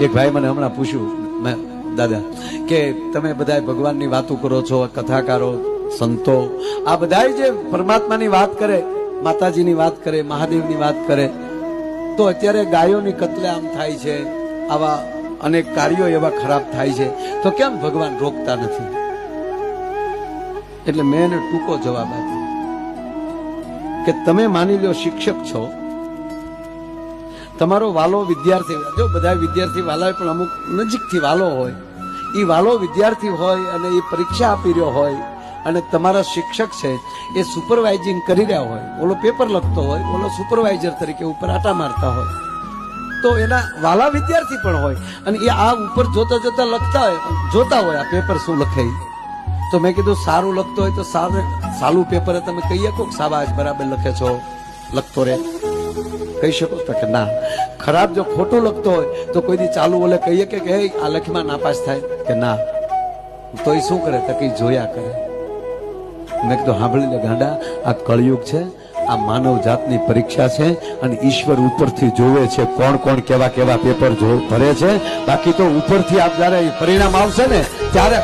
એક ભાઈ મને હમણાં પૂછ્યું, મેં, દાદા, કે તમે બધા ભગવાનની વાતો કરો છો, કથાકારો, સંતો, આ બધા જે પરમાત્માની વાત કરે, માતાજીની વાત કરે, મહાદેવની વાત કરે, તો અત્યારે ગાયોની કતલેઆમ થાય છે, આવા અનેક કાર્યો એવા ખરાબ થાય છે, તો કેમ ભગવાન રોકતા નથી? એટલે મેં એને ટૂંકો જવાબ આપ્યો કે, તમે માની લો શિક્ષક છો તમારો વાલો વિદ્યાર્થી જો બધા વિદ્યાર્થી વાલા પણ અમુક નજીકથી વાલો હોય એ વાલો વિદ્યાર્થી હોય અને એ પરીક્ષા આપી રહ્યો હોય અને તમારા શિક્ષક છે, એ સુપરવાઇઝિંગ કરી રહ્યા હોય, ઓલો પેપર લખતો હોય, ઓલો સુપરવાઇઝર તરીકે ઉપર આટા મારતા હોય, તો એના વાલા વિદ્યાર્થી પણ હોય અને એ આ ઉપર જોતા જોતા લખતા હોય જોતા હોય આ પેપર શું લખે તો મેં કીધું સારું લખતો હોય તો સારું સાલું પેપર તમે કહી શકો સાબાજ બરાબર લખે છો, લખતો રે કહી શકો કે ના ખરાબ જો ખોટું લખતો હોય તો કોઈથી ચાલુ ઓલે કહીએ કે "હે, આ લખીમાં નાપાસ થાય. કે ના તો એ શું કરે? તો કઈ જોયા કરે. મેં કીધું સાંભળી લે ગાંડા આ કળયુગ છે આ માનવ જાતની પરીક્ષા છે અને ઈશ્વર ઉપરથી જોવે છે કોણ કોણ કેવા કેવા પેપર ભરે છે. બાકી તો ઉપરથી આપ જયારે પરિણામ આવશે ને ત્યારે